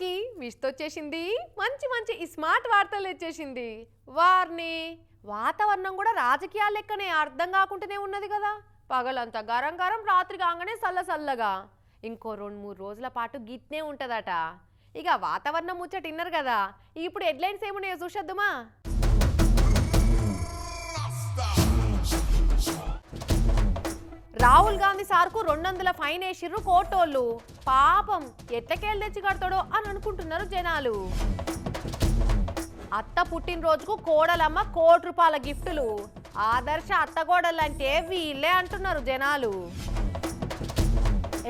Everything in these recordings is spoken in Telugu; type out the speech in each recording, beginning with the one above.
కి విష్తో వచ్చేసింది. మంచి మంచి ఈ స్మార్ట్ వార్తలు వచ్చేసింది. వారిని వాతావరణం కూడా రాజకీయాల లెక్కనే అర్థం కాకుండానే ఉన్నది కదా. పగలంతా గరం గరం రాత్రి కాగానే చల్ల చల్లగా ఇంకో రెండు మూడు రోజుల పాటు గిట్నే ఉంటుందట. ఇక వాతావరణం ముచ్చట ఇన్నరు కదా. ఇప్పుడు హెడ్లైన్స్ ఏమున్నాయో చూసేద్దుమా? రాహుల్ గాంధీ సార్కు రెండు వందల ఫైన్ వేసిర్రు కోటోళ్ళు. పాపం ఎట్లకేళ్ళు తెచ్చి కడతాడో అని అనుకుంటున్నారు జనాలు. అత్త పుట్టినరోజుకు కోడలమ్మ కోటి రూపాయల గిఫ్టులు. ఆదర్శ అత్తగోడలంటే వీళ్ళే అంటున్నారు జనాలు.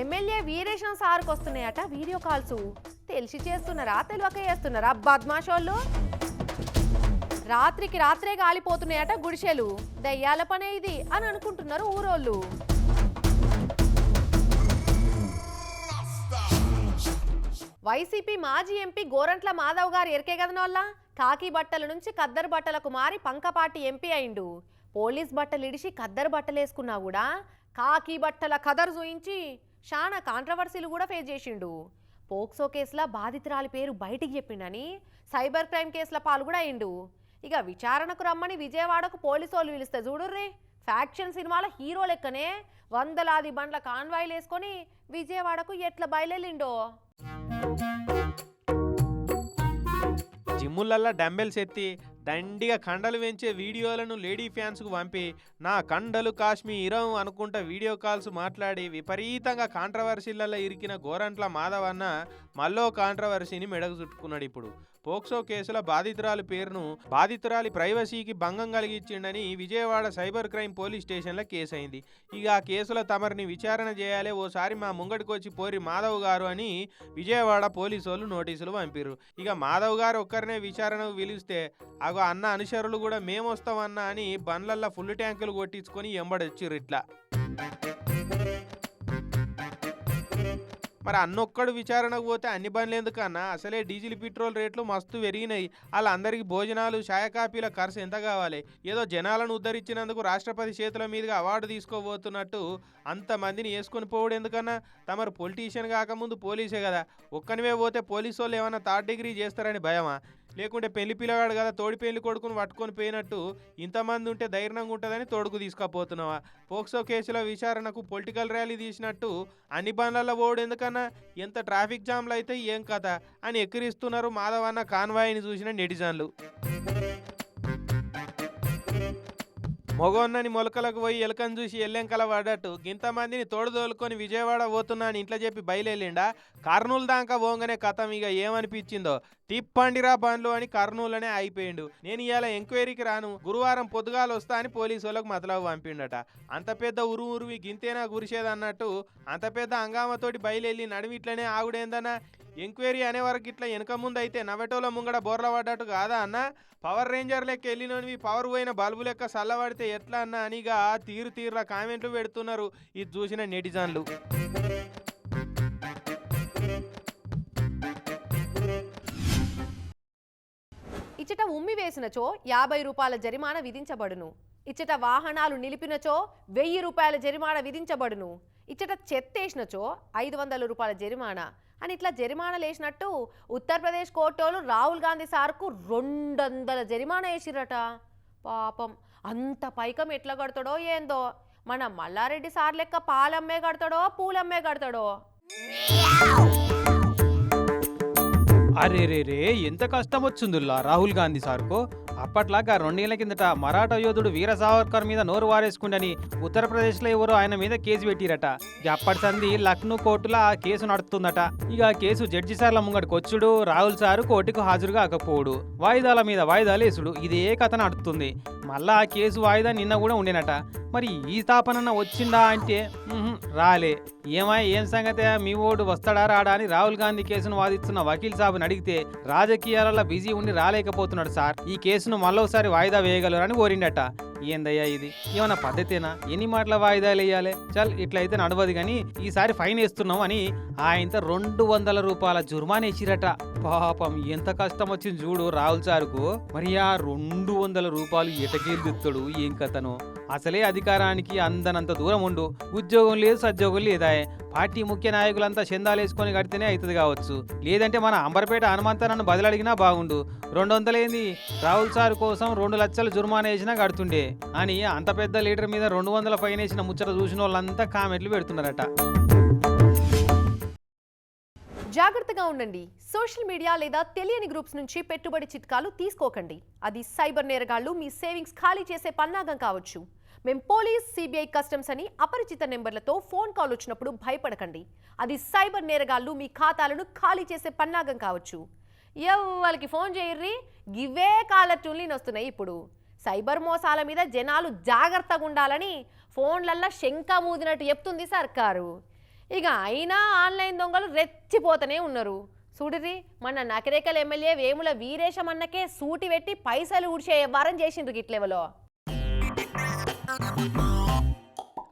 ఎమ్మెల్యే వీరేశం సార్కు వస్తున్నాయట వీడియో కాల్స్. తెలిసి చేస్తున్నారా తెలియక చేస్తున్నారా బద్మాషోళ్ళు? రాత్రికి రాత్రే గాలిపోతున్నాయట గుడిసెలు. దయ్యాల పనే ఇది అని అనుకుంటున్నారు ఊరోళ్ళు. వైసీపీ మాజీ ఎంపీ గోరంట్ల మాధవ్ గారు ఎరికే కదనోళ్ళ కాకి బట్టల నుంచి కద్దరు బట్టలకు మారి పంకపాటి ఎంపీ అయిండు. పోలీస్ బట్టలు ఇడిచి కద్దరు బట్టలు వేసుకున్నా కూడా కాకి బట్టల కదరు చూయించి చాలా కాంట్రవర్సీలు కూడా ఫేస్ చేసిండు. పోక్సో కేసుల బాధితురాలి పేరు బయటికి చెప్పిండని సైబర్ క్రైమ్ కేసుల పాలు కూడా అయిండు. ఇక విచారణకు రమ్మని విజయవాడకు పోలీసు వాళ్ళు పిలిస్తే చూడుర్రి. ఫ్యాక్షన్ సినిమాల హీరో లెక్కనే వందలాది బండ్ల కాన్వాయిలు వేసుకొని విజయవాడకు ఎట్లా బయలుదేరిండో? జిమ్ములల్లా డంబెల్స్ ఎత్తి దండిగా కండలు పెంచే వీడియోలను లేడీ ఫ్యాన్స్కు పంపి నా కండలు కాశ్మీరం అనుకుంటా వీడియో కాల్స్ మాట్లాడి విపరీతంగా కాంట్రవర్సీలలో ఇరికిన గోరంట్ల మాధవన్న మళ్ళో కాంట్రవర్సీని మెడకు చుట్టుకున్నాడు ఇప్పుడు. పోక్సో కేసుల బాధితురాలి పేరును బాధితురాలి ప్రైవసీకి భంగం కలిగించిండని విజయవాడ సైబర్ క్రైమ్ పోలీస్ స్టేషన్లో కేసు అయింది ఇక ఆ కేసులో తమరిని విచారణ చేయాలి ఓసారి మా ముంగడికి వచ్చి పోరి మాధవ్ గారు అని విజయవాడ పోలీసు వాళ్ళు నోటీసులు పంపిర్రు. ఇక మాధవ్ గారు ఒక్కరినే విచారణకు పిలిస్తే అగో అన్న అనుచరులు కూడా మేము వస్తామన్నా అని బండ్లల్లో ఫుల్ ట్యాంకులు కొట్టించుకొని ఎంబడొచ్చిర్రు ఇట్లా. మరి అన్నొక్కడు విచారణకు పోతే అన్ని బండ్లు ఎందుకన్నా? అసలే డీజిల్ పెట్రోల్ రేట్లు మస్తు పెరిగినాయి. వాళ్ళందరికీ భోజనాలు ఛాయ కాపీల ఖర్చు ఎంత కావాలి? ఏదో జనాలను ఉద్ధరించినందుకు రాష్ట్రపతి చేతుల మీదుగా అవార్డు తీసుకోబోతున్నట్టు అంతమందిని వేసుకొని పోవడం ఎందుకన్నా? తమరు పొలిటీషియన్ కాకముందు పోలీసే కదా. ఒక్కనివే పోతే పోలీసు వాళ్ళు ఏమైనా థర్డ్ డిగ్రీ చేస్తారని భయమా? లేకుంటే పెళ్ళి పిల్లగాడు కదా తోడి పెళ్ళి కొడుకుని పట్టుకొని పోయినట్టు ఇంతమంది ఉంటే ధైర్యంగా ఉంటుందని తోడుకు తీసుకుపోతున్నావా? పోక్సో కేసుల విచారణకు పొలిటికల్ ర్యాలీ తీసినట్టు అన్ని బండ్లలో పోవడం ఎందుకన్నా? ఎంత ట్రాఫిక్ జామ్లు అయితే ఏం కథ? అని ఎక్కిరిస్తున్నారు మాధవన్న కాన్వాయిని చూసిన నెటిజన్లు. మొగోన్నని మొలకలకు పోయి ఎలకను చూసి ఎల్లెంకల పడ్డట్టు. గింతమందిని తోడుదోలుకొని విజయవాడ పోతున్నా అని ఇంట్లో చెప్పి బయలుదేరిండా కర్నూలు దాకా పోగానే కథం ఇక ఏమనిపించిందో? తిప్పండిరా బండ్లు అని కర్నూలునే అయిపోయిండు. నేను ఇవాళ ఎంక్వైరీకి రాను. గురువారం పొద్దుగాలు వస్తా అని పోలీసు వాళ్ళకు మతలవు పంపిండట. అంత పెద్ద ఉరు ఉరువి గింతేనా గురిసేదన్నట్టు అంత పెద్ద హంగామతోటి బయలుదేరి నడివిట్లనే ఆగుడేందన్నా? ఎంక్వైరీ అనే వరకు ఇట్లా వెనక ముందు అయితే నవెటోలో ముంగడ బోర్ల పడ్డట్టు కాదా అన్న? పవర్ రేంజర్ లెక్క వెళ్ళినవి పవర్ పోయిన బల్బు లెక్క చల్లబడితే ఎట్లా అన్న అనిగా తీరు తీరులా కామెంట్లు పెడుతున్నారు ఇది చూసిన నెటిజన్లు. ఇచ్చట ఉమ్మి వేసినచో యాభై రూపాయల జరిమానా విధించబడును. ఇచ్చట వాహనాలు నిలిపినచో వెయ్యి రూపాయల జరిమానా విధించబడును. ఇచ్చట చెత్తేసినచో ఐదు వందల రూపాయల జరిమానా. అని ఇట్లా జరిమానాలు వేసినట్టు ఉత్తరప్రదేశ్ కోర్టోలు రాహుల్ గాంధీ సార్కు రెండు వందల జరిమానా వేసిరట పాపం అంత పైకం ఎట్లా కడతాడో ఏందో. మన మల్లారెడ్డి సార్ లెక్క పాలమ్మే కడతాడో పూలమ్మే కడతాడో. అరే రే రే ఎంత కష్టం వచ్చిందిలా రాహుల్ గాంధీ సార్కు? అప్పట్లాగా రెండేళ్ళ కిందట మరాఠా యోధుడు వీర సావర్కర్ మీద నోరు వారేసుకుండని ఉత్తరప్రదేశ్లో ఎవరో ఆయన మీద కేసు పెట్టిరట. అప్పటి సంది లక్నో కోర్టులో ఆ కేసు నడుస్తుందట ఇక కేసు జడ్జి సార్ల ముంగడికి వచ్చుడు రాహుల్ సారు కోర్టుకు హాజరు కాకపోవుడు. వాయిదాల మీద వాయిదాలు వేసుడు ఇదే కథ నడుస్తుంది మళ్ళా ఆ కేసు వాయిదా నిన్న కూడా ఉండేనట. మరి ఈ స్థాపన వచ్చిందా అంటే రాలే. ఏమై ఏం సంగతి? మీ ఓడు వస్తాడా రాడా అని రాహుల్ గాంధీ కేసును వాదిస్తున్న వకీల్ సాబుని అడిగితే రాజకీయాలలో బిజీ ఉండి రాలేకపోతున్నాడు సార్. ఈ కేసు కేసును మళ్ళోసారి వాయిదా వేయగలరని కోరిండట ఏందయ్యా ఇది? ఏమన్నా పద్ధతేనా? ఎన్ని మాటల వాయిదాలు వేయాలి? చల్ ఇట్లయితే నడవదు కానీ ఈసారి ఫైన్ వేస్తున్నాం అని ఆయనతో రెండు వందల రూపాయల జుర్మాన్ వేసిరట. పాపం ఎంత కష్టం వచ్చింది చూడు రాహుల్ సార్కు. మరి ఆ రెండు వందల రూపాయలు ఎటకేలు దిస్తాడు ఏం కథను? అసలే అధికారానికి అందనంత దూరం ఉండు. ఉద్యోగం లేదు సద్యోగం లేదా పార్టీ ముఖ్య నాయకులంతా చందాలు వేసుకొని కడితేనే అవుతుంది కావచ్చు. లేదంటే మన అంబర్పేట హనుమంతనన్ను బదులడిగినా బాగుండు. రెండు వందలేంది రాహుల్ సార్ కోసం రెండు లక్షలు జుర్మానా వేసినా కడుతుండే. అని అంత పెద్ద లీటర్ మీద రెండు వందల పైన వేసిన ముచ్చట చూసిన వాళ్ళంతా కామెంట్లు పెడుతున్నారట. జాగ్రత్తగా ఉండండి. సోషల్ మీడియా లేదా తెలియని గ్రూప్స్ నుంచి పెట్టుబడి చిట్కాలు తీసుకోకండి. అది సైబర్ నేరగాళ్ళు మీ సేవింగ్స్ ఖాళీ చేసే పన్నాగం కావచ్చు. మేం పోలీస్ సిబిఐ కస్టమ్స్ అని అపరిచిత నెంబర్లతో ఫోన్ కాల్ వచ్చినప్పుడు భయపడకండి. అది సైబర్ నేరగాళ్ళు మీ ఖాతాలను ఖాళీ చేసే పన్నాగం కావచ్చు. ఎవరికి ఫోన్ చేయర్రి. గివే కాలర్ ట్యూన్లీని వస్తున్నాయి ఇప్పుడు. సైబర్ మోసాల మీద జనాలు జాగ్రత్తగా ఉండాలని ఫోన్లల్లా శంక మూదినట్టు చెప్తుంది సర్కారు. ఇక అయినా ఆన్లైన్ దొంగలు రెచ్చిపోతూనే ఉన్నారు. చూడురి మన నకరేకల్ ఎమ్మెల్యే వేముల వీరేశమన్నకే సూటి పెట్టి పైసలు ఊడ్చే వ్యవహారం చేసిండ్రు గిట్లెవలో.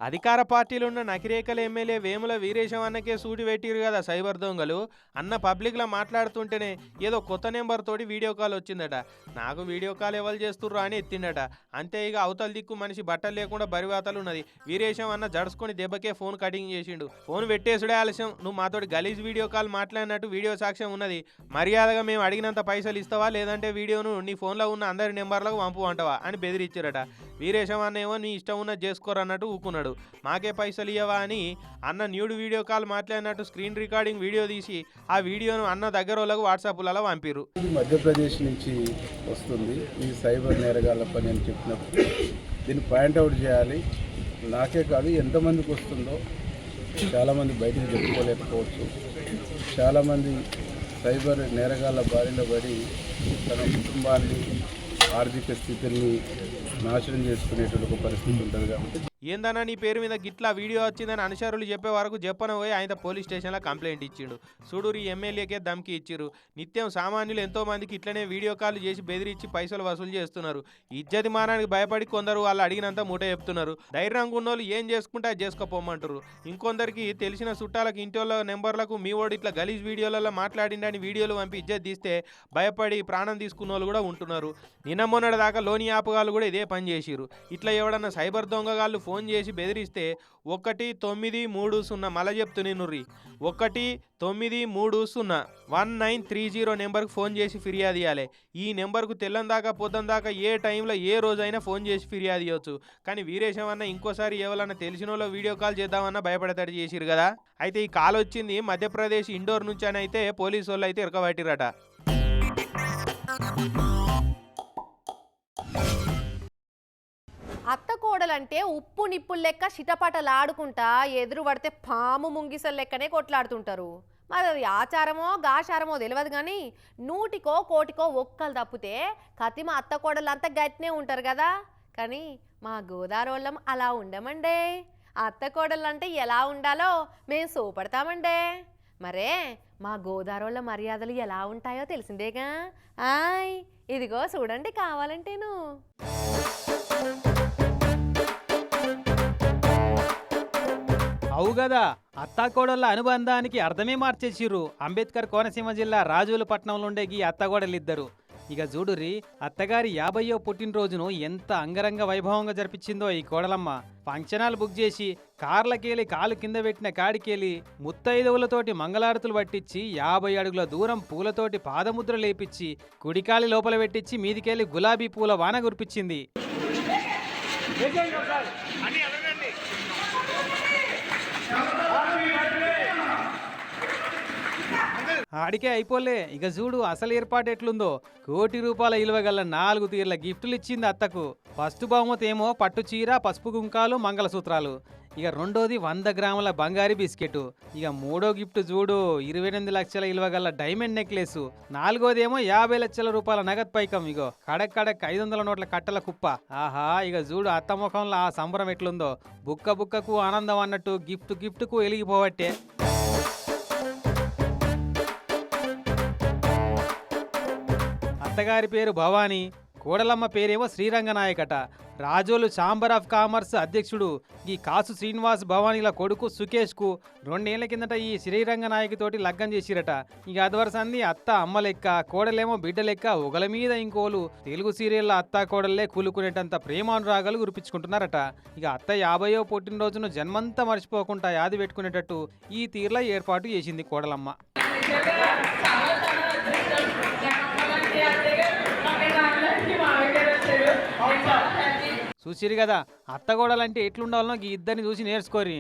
అధికార పార్టీలో ఉన్న నకిరేకల ఎమ్మెల్యే వేముల వీరేశం అన్నకే సూటి పెట్టిరు కదా సైబర్ దొంగలు. అన్న పబ్లిక్లో మాట్లాడుతుంటేనే ఏదో కొత్త నెంబర్ తోటి వీడియో కాల్ వచ్చిందట. నాకు వీడియో కాల్ ఎవరు చేస్తుర్రు అని ఎత్తిండట. అంతే ఇక అవతల దిక్కు మనిషి బట్టలు లేకుండా బరివాతలు ఉన్నది. వీరేశం అన్న జడుచుకొని దెబ్బకే ఫోన్ కటింగ్ చేసిండు. ఫోన్ పెట్టేసుడే ఆలస్యం. నువ్వు మాతోటి గలీజ్ వీడియో కాల్ మాట్లాడినట్టు వీడియో సాక్ష్యం ఉన్నది. మర్యాదగా మేము అడిగినంత పైసలు ఇస్తావా? లేదంటే వీడియోను నీ ఫోన్లో ఉన్న అందరి నెంబర్లకు పంపు అంటావా? అని బెదిరిచ్చారట. వీరేశం అన్న ఏమో నీ ఇష్టం ఉన్నది చేసుకోరన్నట్టు ఊకున్నాడు. మాకే పైసలు ఇవ్వవా అని అన్న న్యూడ్ వీడియో కాల్ మాట్లాడినట్టు స్క్రీన్ రికార్డింగ్ వీడియో తీసి ఆ వీడియోను అన్న దగ్గర వాళ్ళకు వాట్సాప్లలో పంపిరు ఇది మధ్యప్రదేశ్ నుంచి వస్తుంది. ఈ సైబర్ నేరగాళ్ళ పని అని చెప్పినప్పుడు దీన్ని పాయింట్అవుట్ చేయాలి. నాకే కాదు ఎంతమందికి వస్తుందో చాలామంది బయటకు చెప్పుకోలేకపోవచ్చు. చాలామంది సైబర్ నేరగాళ్ళ బారిన పడి తన కుటుంబాన్ని ఆర్థిక స్థితిని నాశనం చేసుకునేటువంటి ఒక పరిస్థితి ఉంటుంది కాబట్టి ఏందన్నా నీ పేరు మీద గిట్లా వీడియో వచ్చిందని అనుచరులు చెప్పే వరకు చెప్పను పోయి ఆయన పోలీస్ స్టేషన్లో కంప్లైంట్ ఇచ్చిండు. సూడూరు ఎమ్మెల్యేకే దమ్కి ఇచ్చిరు నిత్యం సామాన్యులు ఎంతో మందికి ఇట్లనే వీడియో కాల్ చేసి బెదిరించి పైసలు వసూలు చేస్తున్నారు. ఇజ్జతి మానానికి భయపడి కొందరు వాళ్ళు అడిగినంత మూట చెప్తున్నారు. ధైర్యంగా ఉన్నోళ్ళు ఏం చేసుకుంటే అది చేసుకోపోమంటారు ఇంకొందరికి తెలిసిన చుట్టాలకు ఇంటోళ్ళ నెంబర్లకు మీ ఓడి ఇట్లా గలీజ్ వీడియోలలో మాట్లాడిండని వీడియోలు పంపి ఇజ్జత్ తీస్తే భయపడి ప్రాణం తీసుకున్న వాళ్ళు కూడా ఉంటున్నారు. నిన్న మొన్నటి దాకా లోని ఆపగాళ్ళు కూడా ఇదే పని చేసిరు ఇట్లా ఎవడన్నా సైబర్ దొంగగాళ్ళు ఫోన్ చేసి బెదిరిస్తే ఒకటి తొమ్మిది మూడు సున్నా మళ్ళీ చెప్తు నేను ఒకటి తొమ్మిది మూడు సున్నా వన్ నైన్ త్రీ జీరో నెంబర్కి ఫోన్ చేసి ఫిర్యాదు ఇవ్వాలి ఈ నెంబర్కు తెల్లం దాకా పొద్దున దాకా ఏ టైంలో ఏ రోజైనా ఫోన్ చేసి ఫిర్యాదు ఇవ్వచ్చు కానీ వీరేశం ఇంకోసారి ఎవరన్నా తెలిసిన వాళ్ళు వీడియో కాల్ చేద్దామన్నా భయపడతాడు చేసిరు కదా. అయితే ఈ కాల్ వచ్చింది మధ్యప్రదేశ్ ఇండోర్ నుంచి అని అయితే పోలీసు వాళ్ళు అయితే ఇరకబట్టిరట కోడలంటే ఉప్పు నిప్పులు లెక్క చిటపటలాడుకుంటా ఎదురు పడితే పాము ముంగిసల లెక్కనే కొట్లాడుతుంటారు. మరి అది ఆచారమో గాచారమో తెలియదు కానీ నూటికో కోటికో ఒక్కలు తప్పితే కతిమ అత్త కోడలంతా గట్టినే ఉంటారు కదా. కానీ మా గోదారోళ్ళం అలా ఉండమండే. అత్త కోడలంటే ఎలా ఉండాలో మేము సూపడతామండే. మరే మా గోదావరిలో మర్యాదలు ఎలా ఉంటాయో తెలిసిందేగా? ఆయ్ ఇదిగో చూడండి కావాలంటేను. అవు కదా అత్తాకోడళ్ళ అనుబంధానికి అర్థమే మార్చేసిర్రు. అంబేద్కర్ కోనసీమ జిల్లా రాజులపట్నంలో ఈ అత్తగోడలిద్దరు. ఇక చూడురి అత్తగారి యాభయ్యో పుట్టినరోజును ఎంత అంగరంగ వైభవంగా జరిపించిందో ఈ కోడలమ్మ. ఫంక్షనాలు బుక్ చేసి కార్లకేలి కాలు కింద పెట్టిన కాడికేలి ముత్తైదవులతోటి మంగళారతులు పట్టించి యాభై అడుగుల దూరం పూలతోటి పాదముద్ర లేపిచ్చి కుడికాలి లోపల పెట్టించి మీదికెళ్ళి గులాబీ పూల వాన కురిపించింది ఆడికే అయిపోలే. ఇక చూడు అసలు ఏర్పాటు ఎట్లుందో. కోటి రూపాయల ఇలువ గల నాలుగు తీర్ల గిఫ్టులు ఇచ్చింది అత్తకు. ఫస్ట్ బహుమతి ఏమో పట్టు చీర పసుపు గుంకాలు మంగళసూత్రాలు. ఇక రెండోది వంద గ్రాముల బంగారు బిస్కెట్. ఇక మూడో గిఫ్ట్ చూడు ఇరవై ఎనిమిది లక్షల ఇలువ గల డైమండ్ నెక్లెస్. నాలుగోదేమో యాభై లక్షల రూపాయల నగదు పైకం ఇగో. కడక్ కడక్ ఐదు వందల నోట్ల కట్టల కుప్ప. ఆహా ఇక చూడు అత్త ముఖంలో ఆ సంబరం ఎట్లుందో. బుక్క బుక్కకు ఆనందం అన్నట్టు గిఫ్ట్ గిఫ్ట్కు వెలిగిపోవట్టే అత్తగారి పేరు భవానీ కోడలమ్మ పేరేమో శ్రీరంగనాయకట. రాజోలు ఛాంబర్ ఆఫ్ కామర్స్ అధ్యక్షుడు ఈ కాసు శ్రీనివాస్ భవానీల కొడుకు సుకేష్కు రెండేళ్ళ కిందట ఈ శ్రీరంగనాయకితోటి లగ్గం చేసిరట. ఇక అదివరసంది అత్త అమ్మ లెక్క కోడలేమో బిడ్డ లెక్క ఒకల మీద ఇంకోలు తెలుగు సీరియళ్ళ అత్త కోడలే కూలుకునేటంత ప్రేమానురాగాలు గురిపించుకుంటున్నారట ఇక అత్త యాభయో పుట్టినరోజును జన్మంతా మర్చిపోకుండా యాది పెట్టుకునేటట్టు ఈ తీర్ల ఏర్పాటు చేసింది కోడలమ్మ. చూసిరు కదా అత్తగోడలంటే ఎట్లుండాలనో ఈ ఇద్దరిని చూసి నేర్చుకోరి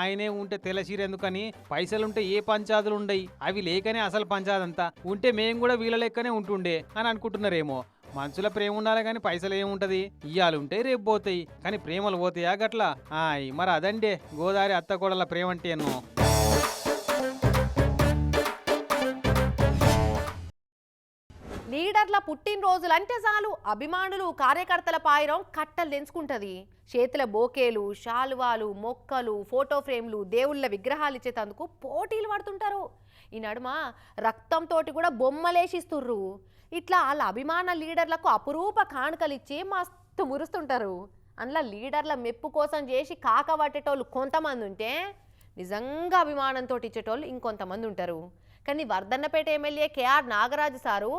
ఆయనే ఉంటే తెలసీర ఎందుకని? పైసలుంటే ఏ పంచాదులు ఉండయి? అవి లేకనే అసలు పంచాదంతా. ఉంటే మేము కూడా వీళ్ళ లెక్కనే ఉంటుండే అని అనుకుంటున్నారేమో. మనుషుల ప్రేమ ఉండాలి కానీ పైసలు ఏముంటది ఇయ్యాలుంటాయి రేపు పోతాయి. కానీ ప్రేమలు పోతాయా గట్లా? ఆయ్ మరి అదండే. గోదావరి అత్తగోడల ప్రేమ అంటే స్టార్ల పుట్టినరోజులు అంటే చాలు. అభిమానులు కార్యకర్తల పాయిరం కట్టలు తెంచుకుంటుంది. చేతుల బోకేలు శాలువాలు మొక్కలు ఫోటో ఫ్రేమ్లు దేవుళ్ళ విగ్రహాలు ఇచ్చేటందుకు పోటీలు పడుతుంటారు. ఈ నడుమ రక్తంతో కూడా బొమ్మలేసిస్తుర్రు. ఇట్లా వాళ్ళ అభిమాన లీడర్లకు అపురూప కానుకలు ఇచ్చి మస్తు మురుస్తుంటారు. అందులో లీడర్ల మెప్పు కోసం చేసి కాక పట్టేటోళ్ళు కొంతమంది ఉంటే నిజంగా అభిమానంతో ఇచ్చేటోళ్ళు ఇంకొంతమంది ఉంటారు కానీ Vardhannapeta MLA KR Nagaraju sir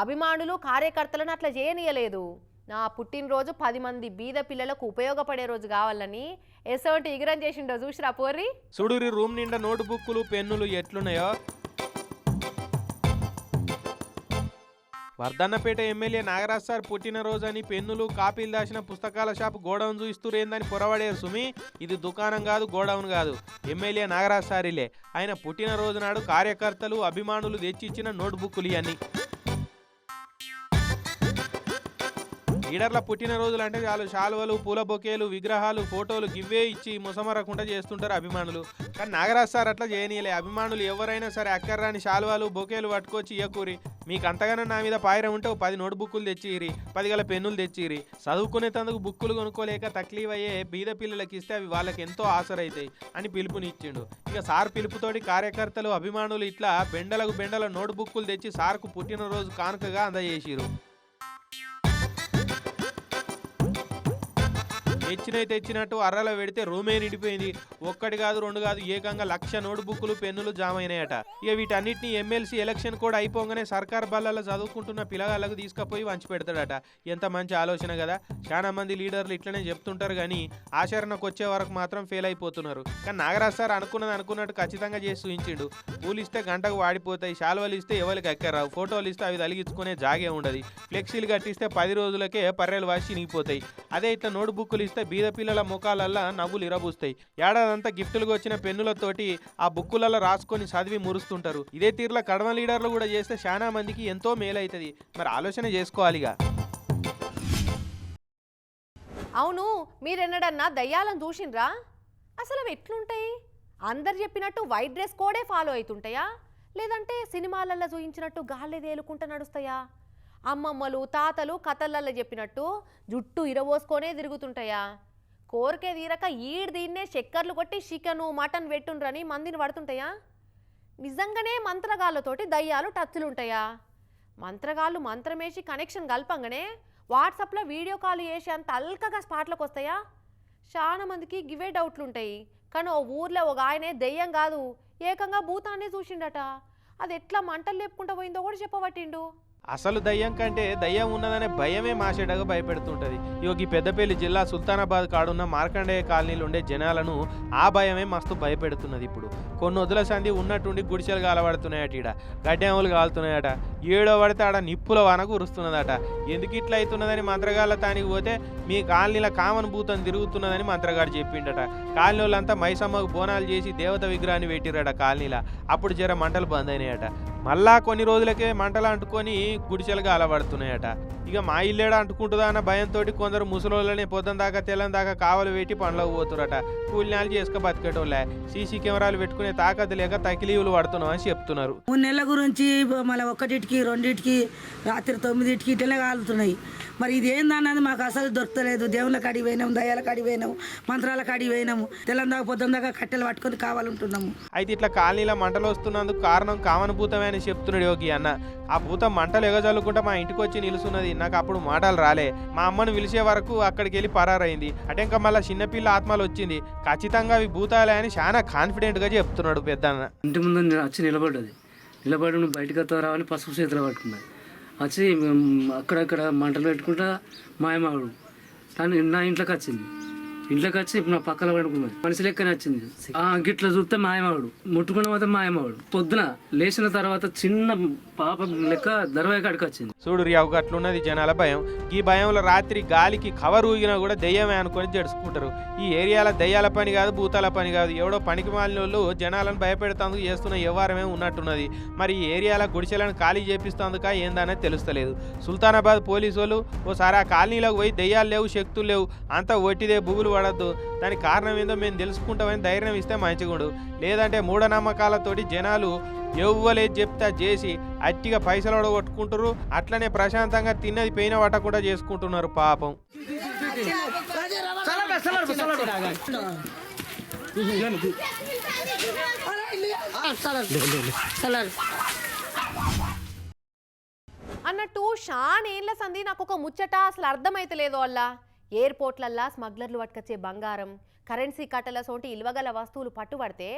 అభిమానులు కార్యకర్తలను అట్లా చేయనీయలేదు. నా పుట్టినరోజు పది మంది బీద పిల్లలకు ఉపయోగపడే రోజు కావాలని ఎసోటి ఇగరం చేసిండో చూసిరా పోర్రి? సుడూరి రూమ్ నిండా నోటు బుక్కులు పెన్నులు ఎట్లున్నాయో వర్ధన్నపేట ఎమ్మెల్యే నాగరాజ్ సార్ పుట్టినరోజు అని పెన్నులు కాపీలు దాచిన పుస్తకాల షాప్ గోడౌన్ చూయిస్తురేందని పొరవడేరు సుమి. ఇది దుకాణం కాదు గోడౌన్ కాదు. ఎమ్మెల్యే నాగరాజ్ సారిలే. ఆయన పుట్టినరోజు నాడు కార్యకర్తలు అభిమానులు తెచ్చిచ్చిన నోట్బుక్లు ఇవన్నీ లీడర్ల పుట్టినరోజులు అంటే చాలు. శాలువలు పూల బొకేలు విగ్రహాలు ఫోటోలు గివ్వే ఇచ్చి ముసమరకుండా చేస్తుంటారు అభిమానులు. కానీ నాగరాజ్ సార్ అట్లా చేయనీయలే. అభిమానులు ఎవరైనా సరే అక్కర్రాని శాలువాలు బొకేలు పట్టుకొచ్చి ఇయ్యకూరి. మీకు అంతగానో నా మీద పాయిరం ఉంటే పది నోట్ బుక్కులు తెచ్చిరి పది గల పెన్నులు తెచ్చిరి చదువుకునేటందుకు బుక్కులు కొనుక్కోలేక తక్లీవ్ అయ్యే బీద పిల్లలకి ఇస్తే అవి వాళ్ళకి ఎంతో ఆసరైతాయి అని పిలుపునిచ్చిండు. ఇక సార్ పిలుపుతోటి కార్యకర్తలు అభిమానులు ఇట్లా బెండలకు బెండల నోట్ బుక్కులు తెచ్చి సార్కు పుట్టినరోజు కానుకగా అందజేసిరు తెచ్చినవి తెచ్చినట్టు అర్రలో పెడితే రూమే నిండిపోయింది. ఒక్కటి కాదు రెండు కాదు ఏకంగా లక్ష నోట్బుక్లు పెన్నులు జామ అయినాయట ఇక వీటన్నిటిని ఎమ్మెల్సీ ఎలక్షన్ కూడా అయిపోగానే సర్కార్ బల్లలో చదువుకుంటున్న పిల్లగాళ్ళకు తీసుకుపోయి వంచి పెడతాడట. ఎంత మంచి ఆలోచన కదా. చాలా మంది లీడర్లు ఇట్లనే చెప్తుంటారు కానీ ఆచరణకు వచ్చే వరకు మాత్రం ఫెయిల్ అయిపోతున్నారు. కానీ నాగరాజ్ సార్ అనుకున్నది అనుకున్నట్టు ఖచ్చితంగా చేసి చూపించిండు. పూలు ఇస్తే గంటకు వాడిపోతాయి శాలువలు ఇస్తే ఎవరికి ఎక్కరావు. ఫోటోలు ఇస్తే అవి తలిగించుకునే జాగే ఉండదు. ఫ్లెక్సీలు కట్టిస్తే పది రోజులకే పర్రెలు వాసి నిగిపోతాయి అదే ఇట్లా నోట్బుక్లు బుక్కులు చూస్తే బీద పిల్లల ముఖాలల్లా నవ్వులు ఇరబూస్తాయి. ఏడాదంతా గిఫ్టులుగా వచ్చిన పెన్నులతోటి ఆ బుక్కులలో రాసుకొని చదివి మురుస్తుంటారు. ఇదే తీరులో కడమ లీడర్లు కూడా చేస్తే చాలా మందికి ఎంతో మేలవుతుంది మరి ఆలోచన చేసుకోవాలిగా. అవును మీరెన్నడన్నా దయ్యాలను చూసిండ్రా అసలు అవి ఎట్లుంటాయి? అందరు చెప్పినట్టు వైట్ డ్రెస్ కోడే ఫాలో అవుతుంటాయా లేదంటే సినిమాలల్లో చూయించినట్టు గాలి తేలుకుంటూ నడుస్తాయా? అమ్మమ్మలు తాతలు కథలల్లో చెప్పినట్టు జుట్టు ఇరవోసుకొనే తిరుగుతుంటాయా? కోరికే తీరక ఈడు దీన్నే చక్కర్లు కొట్టి చికెను మటన్ పెట్టుండ్రని మందిని పడుతుంటాయా? నిజంగానే మంత్రగాళ్ళతోటి దయ్యాలు టచ్లు ఉంటాయా మంత్రగాళ్ళు మంత్రమేసి కనెక్షన్ కలపంగానే వాట్సాప్లో వీడియో కాల్ చేసి అంత అల్కగా స్పాట్లకు వస్తాయా? చాలా మందికి గివే డౌట్లు ఉంటాయి కానీ ఓ ఊర్లో ఒక ఆయనే దెయ్యం కాదు ఏకంగా భూతాన్ని చూసిండట. అది ఎట్లా మంటలు లేపుకుంటూ పోయిందో కూడా చెప్పబట్టిండు. అసలు దయ్యం కంటే దయ్యం ఉన్నదనే భయమే మాసేటగా భయపెడుతుంటది. ఇవి పెద్దపల్లి జిల్లా సుల్తానాబాద్ కాడున్న మార్కండేయ కాలనీలు ఉండే జనాలను ఆ భయమే మస్తు భయపెడుతున్నది ఇప్పుడు. కొన్ని వదుల సంధి ఉన్నట్టుండి గుడిసెలు కాలబడుతున్నాయట ఈడ. గడ్డెములు కాలుతున్నాయట ఏడో పడితే ఆడ నిప్పుల వాన కురుస్తున్నదట. ఎందుకు ఇట్లా అవుతున్నదని మంత్రగాళ్ళ తానికి పోతే మీ కాలనీల కామన్ భూతం తిరుగుతున్నదని మంత్రగాడు చెప్పిండట. కాలనీ వాళ్ళంతా మైసమ్మకు బోనాలు చేసి దేవత విగ్రహాన్ని పెట్టిరట కాలనీల. అప్పుడు జర మంటలు బంద్ అయినాయట మళ్ళా కొన్ని రోజులకే మంటలు అంటుకొని గుడిసెలుగా అలవడుతున్నాయట. ఇక మా ఇల్లేడ అంటుకుంటుందా అన్న భయంతో కొందరు ముసలోళ్ళని పొద్దున దాకా తెల్లని దాకా కావలు పెట్టి పనులకు పోతురట. కూలినాలు చేసుక బతికేటోళ్ళే. సీసీ కెమెరాలు పెట్టుకునే తాకత్ లేక తకిలీవులు పడుతున్నాం అని చెప్తున్నారు. మూడు నెలల గురించి మళ్ళీ ఒకటిటికి రెండింటికి రాత్రి తొమ్మిదింటికి ఇట్లనే కాలుతున్నాయి. మరి ఇది ఏందన్నది మాకు అసలు దొరకలేదు. దేవుళ్ళ కాడికి పోయినాము దయాల కాడికి పోయినాము మంత్రాల కాడికి పోయినాము తెల్లందాక పొద్దున్న దాకా కట్టెలు పట్టుకొని కావాలంటున్నాము. అయితే ఇట్లా కాలనీలో మంటలు వస్తున్నందుకు కారణం కామన్ భూతమే అని చెప్తున్నాడు యోగి అన్న. ఆ భూతం మంటలు ఎగజల్లుకుంటా మా ఇంటికి వచ్చి నిలుస్తున్నది నాకు అప్పుడు మాటలు రాలే. మా అమ్మను పిలిచే వరకు అక్కడికి వెళ్ళి పరారైంది. ఇంకా మళ్ళీ చిన్నపిల్ల ఆత్మలు వచ్చింది. ఖచ్చితంగా అవి భూతాలే అని చాలా కాన్ఫిడెంట్గా చెప్తున్నాడు పెద్దన్న. ఇంటి ముందు వచ్చి నిలబడ్డది. నిలబడి నువ్వు బయటకు వస్తావు రావని పసుపు చేతిలో పట్టుకున్నాయి వచ్చి మేము అక్కడక్కడ మంటలు పెట్టుకుంటా మాయమాడు. కానీ నా ఇంట్లోకి వచ్చింది. ఇంట్లోకి వచ్చి ఇప్పుడు నా పక్కన పడుకున్నది మనిషి లెక్కనే వచ్చింది. ఆ గిట్ల చూస్తే మాయమాడు ముట్టుకున్న పోతే మాయమాడు పొద్దున లేచిన తర్వాత చిన్న పాప లెక్క దర్వాయి కాడికి వచ్చింది. చూడు రియావు అట్లున్నది జనాల భయం. ఈ భయంలో రాత్రి గాలికి కవర్ ఊగినా కూడా దెయ్యమే అనుకొని జడుచుకుంటారు. ఈ ఏరియాల దెయ్యాల పని కాదు భూతాల పని కాదు. ఎవడో పనికి మాలిన వాళ్ళు జనాలను భయపెడతాందుకు చేస్తున్న వ్యవహారమే ఉన్నట్టున్నది. మరి ఈ ఏరియాల గుడిసెలను ఖాళీ చేపిస్తాందుక ఏందనేది తెలుస్తలేదు. సుల్తానాబాద్ పోలీసు వాళ్ళు ఓసారి ఆ కాలనీలోకి పోయి దెయ్యాలు లేవు శక్తులు లేవు. అంతా ఒట్టిదే బుగులు పడద్దు దానికి కారణం ఏందో మేము తెలుసుకుంటామని ధైర్యం ఇస్తే మంచిగుండు. లేదంటే మూఢనమ్మకాలతోటి జనాలు ఎవ్వలేదు చెప్తే చేసి అట్టిగా పైసలు కొట్టుకుంటారు అట్లనే ప్రశాంతంగా తిన్నది పెయిన పట్టకుండా చేసుకుంటున్నారు పాపం. అన్నట్టు షాన్ ఏళ్ళ సంది నాకు ఒక ముచ్చట అసలు అర్థమైతలేదు వాళ్ళ ఎయిర్పోర్ట్లల్లా స్మగ్లర్లు పట్టుకొచ్చే బంగారం కరెన్సీ కట్టల సోటి ఇల్వగల వస్తువులు పట్టుబడితే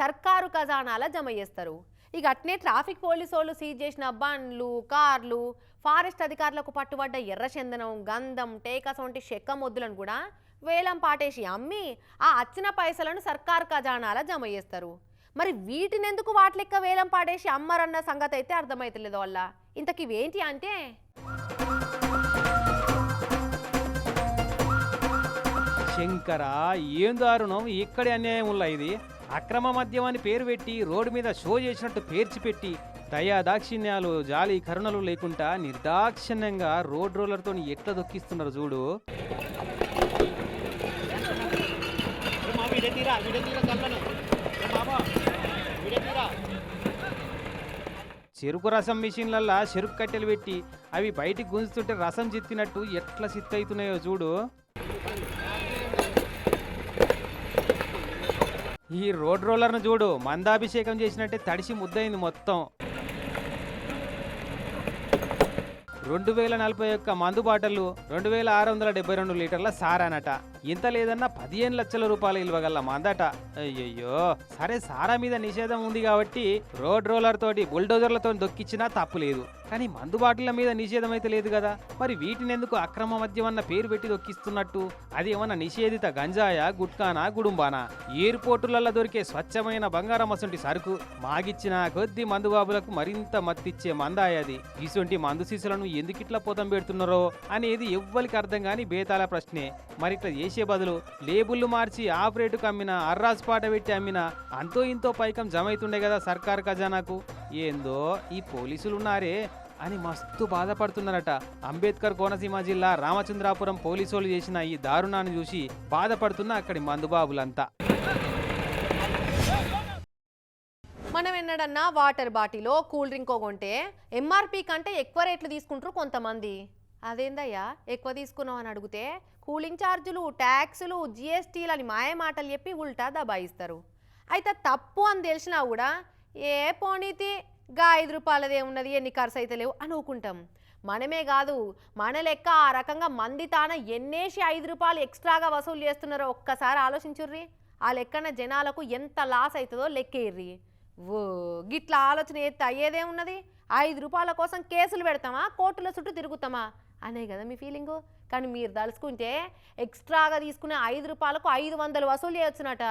సర్కారు ఖజానాల జమ చేస్తారు. ఇక అట్నే ట్రాఫిక్ పోలీసు వాళ్ళు సీజ్ చేసిన బండ్లు కార్లు ఫారెస్ట్ అధికారులకు పట్టుబడ్డ ఎర్రచందనం గంధం టేక సొంటి చెక్క మొద్దులను కూడా వేలం పాటేసి అమ్మి ఆ అచ్చిన పైసలను సర్కారు ఖజానాల జమ చేస్తారు. మరి వీటినెందుకు వాటిలెక్క వేలం పాడేసి అమ్మరన్న సంగతి అయితే అర్థమైతలేదు వాళ్ళ ఇంతకి ఇవేంటి అంటే శంకర ఏం దారుణం? ఇక్కడే అన్యాయం ఉల్ల ఇది? అక్రమ మద్యం అని పేరు పెట్టి రోడ్డు మీద షో చేసినట్టు పేర్చిపెట్టి దయా దాక్షిణ్యాలు జాలి కరుణలు లేకుండా నిర్దాక్షిణ్యంగా రోడ్ రోలర్తో ఎట్లా దొక్కిస్తున్నారు చూడు. చెరుకు రసం మిషన్లల్లా చెరుకు కట్టెలు పెట్టి అవి బయటికి గుంజుతుంటే రసం చిత్తినట్టు ఎట్లా సిత్తవుతున్నాయో చూడు. ఈ రోడ్ రోలర్ను చూడు మందాభిషేకం చేసినట్టే తడిసి ముద్దయింది మొత్తం. రెండు వేల నలభై ఒక్క మందు బాటలు రెండు వేల ఆరు వందల డెబ్బై రెండు లీటర్ల సారానట. ఇంత లేదన్నా పదిహేను లక్షల రూపాయలు ఇవ్వగల మందట? అయ్యయ్యో సరే సారా మీద నిషేధం ఉంది కాబట్టి రోడ్ రోలర్ తోటి బుల్డోజర్లతో దొక్కిచ్చినా తప్పు లేదు. కానీ మందు బాటిల మీద నిషేధం అయితే లేదు కదా? మరి వీటిని ఎందుకు అక్రమ మద్యం అన్న పేరు పెట్టి దొక్కిస్తున్నట్టు? అది ఏమన్నా నిషేధిత గంజాయా గుట్కానా గుడుంబానా? ఎయిర్పోర్టులలో దొరికే స్వచ్ఛమైన బంగారం అసంటి సరుకు మాగిచ్చిన కొద్ది మందు బాబులకు మరింత మత్తిచ్చే మందాయది ఇసుంటి మందు సీసులను ఎందుకిట్లా పోతం పెడుతున్నారో అనేది ఎవ్వరికి అర్థం కాని బేతాల ప్రశ్నే. మరి ఇట్లా చేసే బదులు లేబుల్లు మార్చి ఆపరేటుకు అమ్మిన అర్రాస్ పాట పెట్టి అమ్మిన అంతో ఇంతో పైకం జమైతుండే కదా సర్కార్ ఖజానాకు. ఏందో ఈ పోలీసులు ఉన్నారే అని మస్తు బాధపడుతున్నారట. అంబేద్కర్ కోనసీమ జిల్లా రామచంద్రాపురం పోలీసులు చేసిన ఈ దారుణాన్ని చూసి బాధపడుతున్న అక్కడి మందుబాబులంతా. మనం ఎన్నడన్నా వాటర్ బాటిలో కూల్ డ్రింక్ కొంటే ఎంఆర్పి కంటే ఎక్కువ రేట్లు తీసుకుంటారు కొంతమంది. అదేందయ్యా? ఎక్కువ తీసుకున్నావు అని అడిగితే కూలింగ్ ఛార్జీలు ట్యాక్సులు జిఎస్టీలు అని మాయ మాటలు చెప్పి ఉల్టా దబాయిస్తారు. అయితే తప్పు అని తెలిసినా కూడా ఏ పోనీతి గా ఐదు రూపాయలదే ఉన్నది ఎన్ని ఖర్చు అయితే లేవు అనుకుంటాం. మనమే కాదు మన లెక్క ఆ రకంగా మంది తాన ఎన్నేసి ఐదు రూపాయలు ఎక్స్ట్రాగా వసూలు చేస్తున్నారో ఒక్కసారి ఆలోచించుర్రి. ఆ లెక్కన జనాలకు ఎంత లాస్ అవుతుందో లెక్కేర్రి ఓ గిట్ల ఆలోచన ఎత్తే అయ్యేదే ఉన్నది. ఐదు రూపాయల కోసం కేసులు పెడతామా? కోర్టుల చుట్టూ తిరుగుతామా? అనే కదా మీ ఫీలింగు కానీ మీరు తలుచుకుంటే ఎక్స్ట్రాగా తీసుకునే ఐదు రూపాయలకు ఐదు వందలు వసూలు చేయొచ్చునట.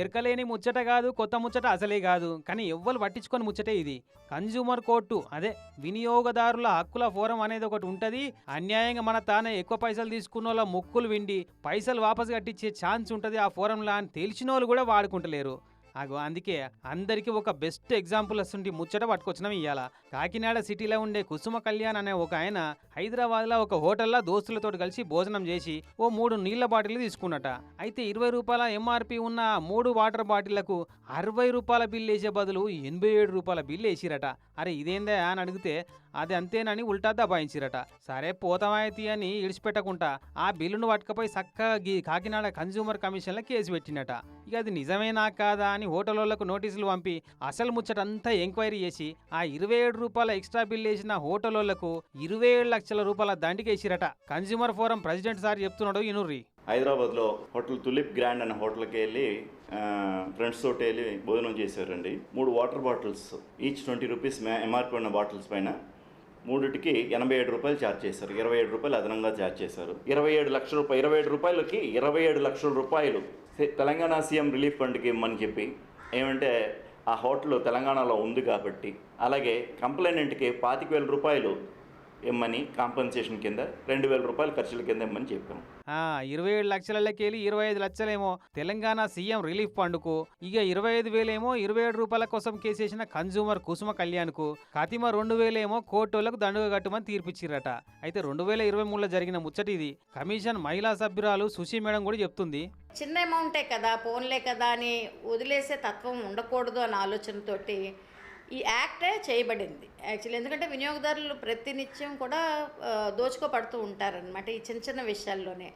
ఎరకలేని ముచ్చట కాదు కొత్త ముచ్చట అసలే కాదు. కానీ ఎవ్వరు పట్టించుకొని ముచ్చటే ఇది. కన్జ్యూమర్ కోర్టు అదే వినియోగదారుల హక్కుల ఫోరం అనేది ఒకటి ఉంటుంది. అన్యాయంగా మన తానే ఎక్కువ పైసలు తీసుకున్న వాళ్ళ ముక్కులు విండి పైసలు వాపసు కట్టించే ఛాన్స్ ఉంటుంది ఆ ఫోరంలో అని తెలిసిన వాళ్ళు కూడా వాడుకుంటలేరు. అగో అందుకే అందరికీ ఒక బెస్ట్ ఎగ్జాంపుల్ వస్తుంటే ముచ్చట పట్టుకొచ్చినాం ఇవాళ కాకినాడ సిటీలో ఉండే కుసుమ కళ్యాణ్ అనే ఒక ఆయన హైదరాబాద్లో ఒక హోటల్లో దోస్తులతో కలిసి భోజనం చేసి ఓ మూడు నీళ్ళ బాటిల్ తీసుకున్నట. అయితే ఇరవై రూపాయల ఎంఆర్పి ఉన్న మూడు వాటర్ బాటిళ్ళకు అరవై రూపాయల బిల్లు వేసే బదులు ఎనభై ఏడు రూపాయల బిల్లు వేసిరట. అరే ఇదేందా అని అడిగితే అది అంతేనని ఉల్టా దబాయించిరట సరే పోతామాయతి అని ఇడిచిపెట్టకుండా ఆ బిల్లును పట్టుకపోయి చక్కగా గీ కాకినాడ కన్జ్యూమర్ కమిషన్లో కేసు పెట్టినట. ఇక అది నిజమేనా కాదా అని హోటళ్ళకు నోటీసులు పంపి అసలు ముచ్చటంతా ఎంక్వైరీ చేసి ఆ ఇరవై ఏడు రూపాయల ఎక్స్ట్రా బిల్ వేసిన హోటళ్ళకు ఇరవై ఏడు లక్షల రూపాయల దండికేసిరట కన్జ్యూమర్ ఫోరం ప్రెసిడెంట్ సార్ చెప్తున్నాడు ఇనుర్రి. హైదరాబాద్లో హోటల్ తులిప్ గ్రాండ్ అనే హోటల్కి వెళ్ళి ఫ్రెండ్స్ తోటి వెళ్ళి భోజనం చేశారండి. మూడు water bottles each twenty rupees MRP ఉన్న బాటిల్స్ పైన మూడిటికి ఎనభై ఏడు రూపాయలు ఛార్జ్ చేశారు. ఇరవై ఏడు రూపాయలు అదనంగా ఛార్జ్ చేశారు. ఇరవై ఏడు లక్షల రూపాయలు ఇరవై ఏడు రూపాయలకి ఇరవై ఏడు లక్షల రూపాయలు తెలంగాణ సీఎం రిలీఫ్ ఫండ్కి ఇమ్మని చెప్పి ఏమంటే ఆ హోటల్ తెలంగాణలో ఉంది కాబట్టి అలాగే కంప్లైనెంట్కి పాతిక వేల రూపాయలు ఇమ్మని కాంపన్సేషన్ కింద రెండు వేల రూపాయలు ఖర్చుల కింద ఇమ్మని చెప్పాము ఆ ఇరవై ఏడు లక్షలకెళ్ళి ఇరవై ఐదు లక్షలేమో తెలంగాణ సీఎం రిలీఫ్ ఫండ్కు ఇక ఇరవై ఐదు వేలేమో ఇరవై ఏడు రూపాయల కోసం కేసేసిన కన్జ్యూమర్ కుసుమ కళ్యాణ్కు కతిమ రెండు వేలేమో కోర్టులకు దండుగ కట్టమని తీర్పిచ్చిరట. అయితే రెండు వేల ఇరవై మూడులో జరిగిన ముచ్చట ఇది కమిషన్ మహిళా సభ్యురాలు సుశీ మేడం కూడా చెప్తుంది. చిన్న అమౌంటే కదా పోన్లే కదా అని వదిలేసే తత్వం ఉండకూడదు అన్న ఆలోచనతోటి ఈ యాక్టే చేయబడింది. యాక్చువల్లీ ఎందుకంటే వినియోగదారులు ప్రతినిత్యం కూడా దోచుకోబడుతూ ఉంటారనమాట ఈ చిన్న చిన్న విషయాల్లోనే.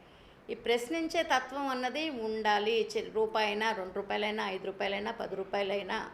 ఈ ప్రశ్నించే తత్వం అన్నది ఉండాలి. చి- రూపాయైనా రెండు రూపాయలైనా ఐదు రూపాయలైనా పది రూపాయలైనా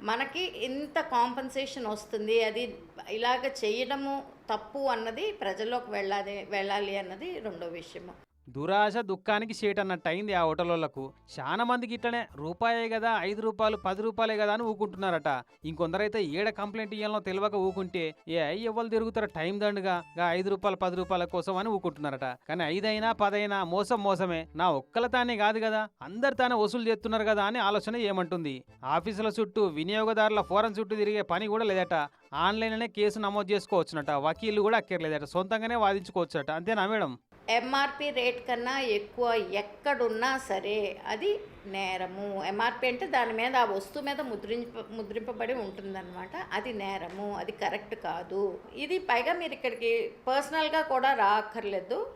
మనకి ఇంత కాంపన్సేషన్ వస్తుంది. అది ఇలాగ చేయడము తప్పు అన్నది ప్రజల్లోకి వెళ్ళాలి వెళ్ళాలి అన్నది రెండో విషయము. దురాశ దుఃఖానికి షేట్ అన్నట్టు అయింది ఆ హోటళ్ళకు చాలా మందికి ఇట్లనే రూపాయే కదా ఐదు రూపాయలు పది రూపాయలే కదా అని ఊకుంటున్నారట. ఇంకొందరైతే ఏడ కంప్లైంట్ ఇయ్యాలో తెలియక ఊకుంటే ఏ అయ్యి ఎవ్వరు తిరుగుతారు టైం దండుగా ఐదు రూపాయలు పది రూపాయల కోసం అని ఊకుంటున్నారట. కానీ ఐదైనా పదైనా మోసం మోసమే. నా ఒక్కల తానే కాదు కదా అందరు తానే వసూలు చేస్తున్నారు కదా అని ఆలోచన ఏమంటుంది. ఆఫీసుల చుట్టూ వినియోగదారుల ఫోరం చుట్టూ తిరిగే పని కూడా లేదట. ఆన్లైన్లోనే కేసు నమోదు చేసుకోవచ్చునట. వకీలు కూడా అక్కర్లేదట. సొంతంగానే వాదించుకోవచ్చునట. అంతేనా మేడం? ఎంఆర్పి రేట్ కన్నా ఎక్కువ ఎక్కడున్నా సరే అది నేరము. ఎంఆర్పి అంటే దాని మీద ఆ వస్తువు మీద ముద్రింప ముద్రింపబడి ఉంటుందన్నమాట. అది నేరము అది కరెక్ట్ కాదు. ఇది పైగా మీరు ఇక్కడికి పర్సనల్గా కూడా రాక్కర్లేదు.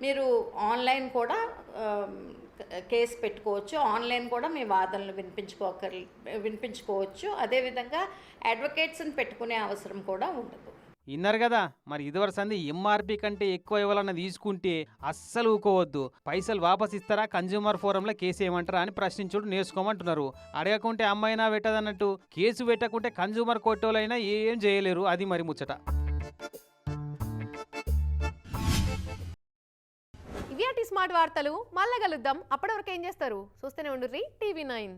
మీరు ఆన్లైన్ కూడా కేసు పెట్టుకోవచ్చు. ఆన్లైన్ కూడా మీ వాదనలు వినిపించుకోకర్ వినిపించుకోవచ్చు. అదేవిధంగా అడ్వకేట్స్ని పెట్టుకునే అవసరం కూడా ఉండదు. ఇన్నారు కదా మరి ఇదివరకు సంది ఎంఆర్పి కంటే ఎక్కువ ఇవ్వాలన్న తీసుకుంటే అస్సలు ఊకోవద్దు. పైసలు వాపస్ ఇస్తారా కన్జ్యూమర్ ఫోరంలో కేసు ఏమంటారా అని ప్రశ్నించుడు నేర్చుకోమంటున్నారు. అడగకుంటే అమ్మాయినా పెట్టదన్నట్టు కేసు పెట్టకుంటే కన్జ్యూమర్ కోర్టులైనా ఏం చేయలేరు అది మరి ముచ్చట. ఇవి స్మార్ట్ వార్తలు మళ్ళా కలుద్దాం. అప్పటి వరకు ఏం చేస్తారు? చూస్తూనే ఉండుర్రి టీవీ నైన్.